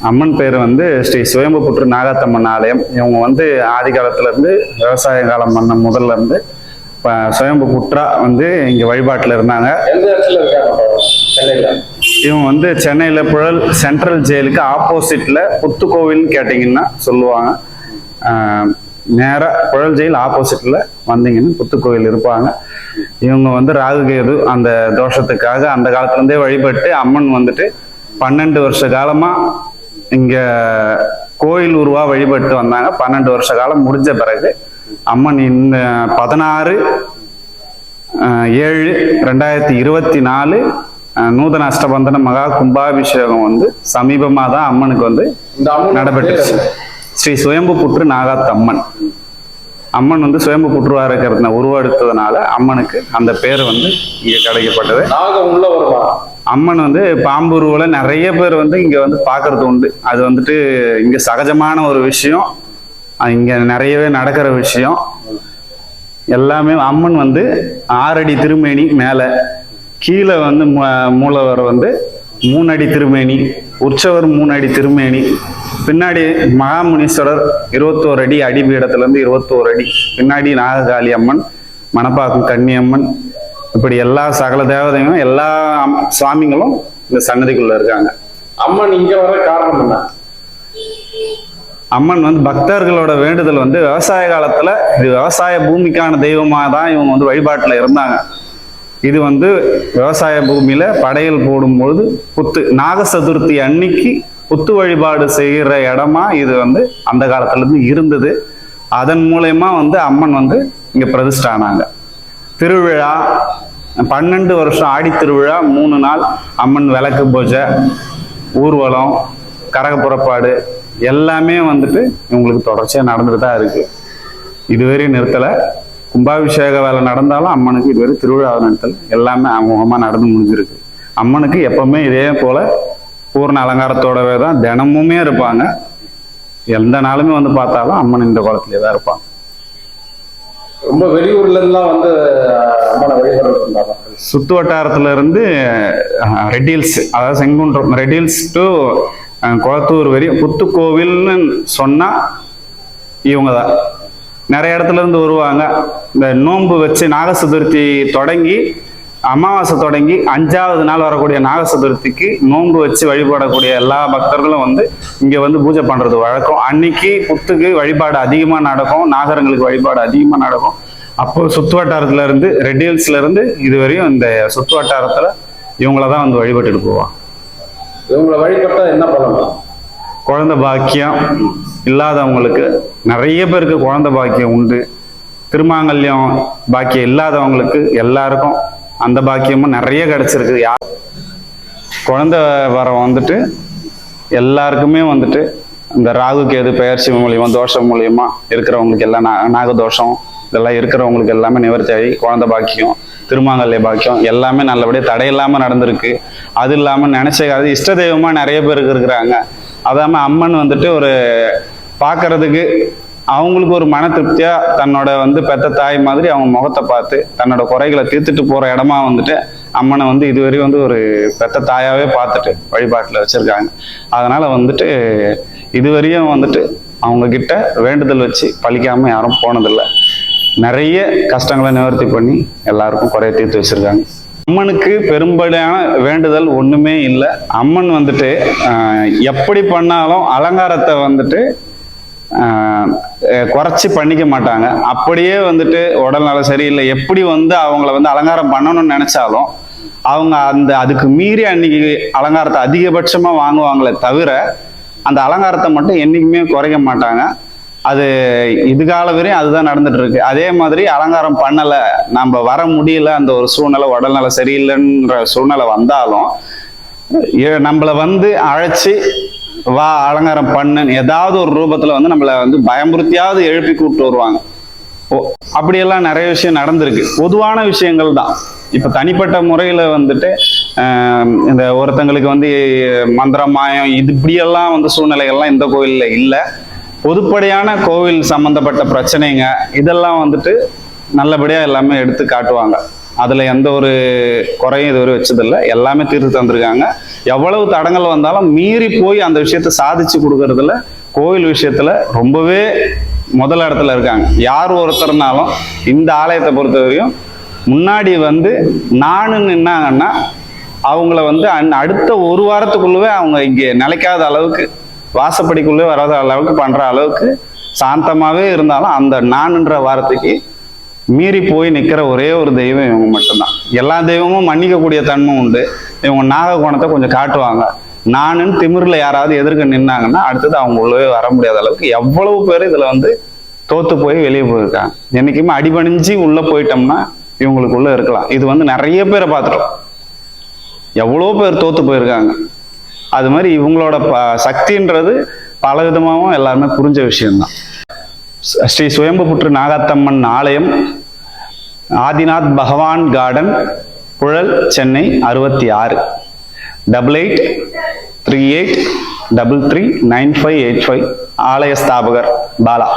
அம்மன் பேர் வந்து ஸ்ரீ சுயம்புப்புற்று நாகாத்தம்மன் ஆலயம். இவங்க வந்து ஆதி காலத்துல இருந்து விவசாய காலம் பண்ண முதல்ல இருந்து இப்போ சுயம்பு புற்றா வந்து இங்க வழிபாட்டுல இருந்தாங்க. இவங்க வந்து சென்னையில புழல் சென்ட்ரல் ஜெயிலுக்கு ஆப்போசிட்ல புத்துக்கோவில்னு கேட்டிங்கன்னா சொல்லுவாங்க. ஆஹ் நேரா புழல் ஜெயில் ஆப்போசிட்ல வந்தீங்கன்னா புத்துக்கோவில் இருப்பாங்க. இவங்க வந்து ராகுகேது அந்த தோஷத்துக்காக அந்த காலத்துல இருந்தே வழிபட்டு அம்மன் வந்துட்டு பன்னெண்டு வருஷ காலமா இங்க கோயில் உருவா வழிபட்டு வந்தாங்க. பன்னெண்டு வருஷ காலம் முடிஞ்ச பிறகு அம்மன் இந்த பதினாறு ஏழு ரெண்டாயிரத்தி இருபத்தி நாலு நூதன அஷ்டபந்தன மகா கும்பாபிஷேகம் வந்து சமீபமாக தான் அம்மனுக்கு வந்து நடைபெற்றுச்சு. ஸ்ரீ சுயம்பு புற்று நாகாத் அம்மன் அம்மன் வந்து சுயம்பு புற்றுவா இருக்கிறத உருவெடுத்ததுனால அம்மனுக்கு அந்த பேர் வந்து இங்க கிடைக்கப்பட்டது. நாகம் உள்ள வருமா? அம்மன் வந்து பாம்பு நிறைய பேர் வந்து இங்கே வந்து பார்க்கறது உண்டு. அது வந்துட்டு இங்கே சகஜமான ஒரு விஷயம். இங்கே நிறையவே நடக்கிற விஷயம். எல்லாமே அம்மன் வந்து ஆறடி திருமேனி மேலே கீழே வந்து மூ- மூலவர் வந்து மூணடி திருமேனி உற்சவர் மூணடி திருமேனி பின்னாடி மகாமுனீஸ்வரர் இருபத்தோரு அடி அடிபீடத்துலேருந்து இருபத்தோரு அடி பின்னாடி நாககாளி அம்மன் மணப்பாக்கம் கன்னியம்மன் இப்படி எல்லா சகல தேவதையும் எல்லா சுவாமிங்களும் இந்த சன்னதிக்குள்ள இருக்காங்க. அம்மன் இங்க வர காரணம் என்ன? அம்மன் வந்து பக்தர்களோட வேண்டுதல் வந்து விவசாய காலத்துல இது விவசாய பூமிக்கான தெய்வமா தான் இவங்க வந்து வழிபாட்டுல இருந்தாங்க. இது வந்து விவசாய பூமியில படையல் போடும்பொழுது புத்து நாக சதுர்த்தி அன்னைக்கு புத்து வழிபாடு செய்கிற இடமா இது வந்து அந்த காலத்துல இருந்து இருந்தது. அதன் மூலயமா வந்து அம்மன் வந்து இங்க பிரதிஷ்டை ஆனாங்க திருவிழா பன்னெண்டு வருஷம் ஆடி திருவிழா மூணு நாள் அம்மன் விளக்கு பூஜை ஊர்வலம் கரக புறப்பாடு எல்லாமே வந்துட்டு இவங்களுக்கு தொடர்ச்சியாக நடந்துட்டு தான் இருக்கு. இதுவரையும் நிறுத்தலை. கும்பாபிஷேக வேலை நடந்தாலும் அம்மனுக்கு இதுவரை திருவிழா நடத்தல். எல்லாமே அமோகமாக நடந்து முடிஞ்சிருக்கு. அம்மனுக்கு எப்பவுமே இதே போல பூர்ண அலங்காரத்தோடவே தான் தினமுமே இருப்பாங்க. எந்த நாளுமே வந்து பார்த்தாலும் அம்மன் இந்த குளத்துலேயே தான் இருப்பாங்க. ரொம்ப வெளியூர்ல இருந்துலாம் வந்து அம்மனை சுத்து வட்டாரத்துல இருந்து அஹ், ரெட்டில்ஸ் அதாவது செங்குன்றம் ரெட்டில்ஸ் டு குளத்தூர் வரையும் புத்துக்கோவில்னு சொன்னா இவங்க தான் நிறைய இடத்துல இருந்து வருவாங்க. இந்த நோன்பு வச்சு நாக சதுர்த்தி தொடங்கி அமாவாசை தொடங்கி அஞ்சாவது நாள் வரக்கூடிய நாக சதுர்த்திக்கு நோன்பு வச்சு வழிபடக்கூடிய எல்லா பக்தர்களும் வந்து இங்க வந்து பூஜை பண்றது வழக்கம். அன்னைக்கு புத்துக்கு வழிபாடு அதிகமா நடக்கும். நாகரங்களுக்கு வழிபாடு அதிகமா நடக்கும். அப்போ சுத்து வட்டாரத்துல இருந்து ரெட் ஹில்ஸ்ல இருந்து இது வரையும் இந்த சுத்து வட்டாரத்துல இவங்கள தான் வந்து வழிபட்டுட்டு போவாங்க. இவங்களை வழிபட்டா என்ன பண்ணலாம் குழந்தை பாக்கியம் இல்லாதவங்களுக்கு நிறைய பேருக்கு குழந்தை பாக்கியம் உண்டு. திருமாங்கல்யம் பாக்கியம் இல்லாதவங்களுக்கு எல்லாருக்கும் அந்த பாக்கியமும் நிறைய கிடைச்சிருக்கு. யார்? குழந்தை வரம் வந்துட்டு எல்லாருக்குமே வந்துட்டு இந்த ராகு கேது பெயர்ச்சி மூலியமா தோஷம் மூலியமா இருக்கிறவங்களுக்கு எல்லாம் நா- நாகதோஷம் இதெல்லாம் இருக்கிறவங்களுக்கு எல்லாமே நிவர்த்தி ஆகி குழந்தை பாக்கியம் திருமாங்கல்ய பாக்கியம் எல்லாமே நல்லபடியாக தடையில்லாமல் நடந்திருக்கு. அது இல்லாமல் நினைச்ச அது இஷ்ட தெய்வமாக நிறைய பேருக்கு இருக்கிறாங்க. அதாம அம்மன் வந்துட்டு ஒரு பார்க்கறதுக்கு அவங்களுக்கு ஒரு மன திருப்தியாக தன்னோட வந்து பெத்த தாய் மாதிரி அவங்க முகத்தை பார்த்து தன்னோட குறைகளை தீர்த்துட்டு போகிற இடமா வந்துட்டு அம்மனை வந்து இதுவரை வந்து ஒரு பெத்த தாயாகவே பார்த்துட்டு வழிபாட்டில் வச்சுருக்காங்க. அதனால் வந்துட்டு இதுவரையும் வந்துட்டு அவங்கக்கிட்ட வேண்டுதல் வச்சு பழிக்காமல் யாரும் போனதில்லை. நிறைய கஷ்டங்களை நிவர்த்தி பண்ணி எல்லாருக்கும் குறைய தீர்த்து வச்சுருக்காங்க. அம்மனுக்கு பெரும்படியான வேண்டுதல் ஒன்றுமே இல்லை. அம்மன் வந்துட்டு எப்படி பண்ணாலும் அலங்காரத்தை வந்துட்டு குறைச்சி பண்ணிக்க மாட்டாங்க. அப்படியே வந்துட்டு உடல்நல சரியில்லை. எப்படி வந்து அவங்கள வந்து அலங்காரம் பண்ணணும்னு நினைச்சாலும் அவங்க அந்த அதுக்கு மீறி அன்னைக்கு அலங்காரத்தை அதிகபட்சமா வாங்குவாங்களே தவிர அந்த அலங்காரத்தை மட்டும் என்றைக்குமே குறைக்க மாட்டாங்க. அது இது கால வரையும் அதுதான் நடந்துட்டு இருக்கு அதே மாதிரி அலங்காரம் பண்ணலை நம்ம வர முடியல அந்த ஒரு சூழ்நிலை உடல்நல சரியில்லைன்ற சூழ்நிலை வந்தாலும் நம்மளை நம்மள வந்து அழைச்சி வா அலங்காரம் பண்ணு. ஏதாவது ஒரு ரூபத்துல வந்து நம்மளை வந்து பயமுறுத்தியாவது எழுப்பி கூப்பிட்டு வருவாங்க. ஓ அப்படியெல்லாம் நிறைய விஷயம் நடந்திருக்கு. பொதுவான விஷயங்கள் தான். இப்ப தனிப்பட்ட முறையில வந்துட்டு இந்த ஒருத்தங்களுக்கு வந்து மந்திரம் மாயம் இது இப்படியெல்லாம் வந்து சூழ்நிலைகள்லாம் இந்த கோயில்ல இல்லை. பொதுப்படையான கோவில் சம்பந்தப்பட்ட பிரச்சனைங்க. இதெல்லாம் வந்துட்டு நல்லபடியா எல்லாமே எடுத்து காட்டுவாங்க. அதில் எந்த ஒரு குறையும் இதுவரை வச்சதில்லை. எல்லாமே தீர்த்து தந்திருக்காங்க. எவ்வளவு தடங்கள் வந்தாலும் மீறி போய் அந்த விஷயத்த சாதிச்சு கொடுக்கறதுல கோவில் விஷயத்துல ரொம்பவே முதல் இடத்துல இருக்காங்க. யார் ஒருத்தர்னாலும் இந்த ஆலயத்தை பொறுத்தவரையும் முன்னாடி வந்து நானு நின்னாங்கன்னா அவங்கள வந்து அந் அடுத்த ஒரு வாரத்துக்குள்ளவே அவங்க இங்கே நிலைக்காத அளவுக்கு வாசப்படிக்குள்ளே வராத அளவுக்கு பண்ணுற அளவுக்கு சாந்தமாகவே இருந்தாலும் அந்த நான்ன்ற வாரத்துக்கு மீறி போய் நிற்கிற ஒரே ஒரு தெய்வம் இவங்க மட்டும்தான். எல்லா தெய்வமும் மன்னிக்கக்கூடிய தன்மை உண்டு. இவங்க நாககோணத்தை கொஞ்சம் காட்டுவாங்க. நானுன்னு திமிரில் யாராவது எதிர்க்க நின்னாங்கன்னா அடுத்தது அவங்க உள்ளவே வர முடியாத அளவுக்கு எவ்வளவு பேர் இதில் வந்து தோத்து போய் வெளியே போயிருக்காங்க. என்னைக்குமே அடிபணிஞ்சு உள்ளே போயிட்டோம்னா இவங்களுக்குள்ள இருக்கலாம். இது வந்து நிறைய பேரை பார்த்துட்டோம். எவ்வளோ பேர் தோத்து போயிருக்காங்க. அது மாதிரி இவங்களோட ப சக்தின்றது பல விதமாகவும் எல்லாருமே புரிஞ்ச விஷயம்தான். ஸ்ரீ சுயம்புபுற்று நாகாத்தம்மன் ஆலயம் ஆதிநாத் பகவான் கார்டன் புழல் சென்னை அறுபத்தி ஆறு double eight three eight double three nine five eight five ஆலய ஸ்தாபகர் பாலா.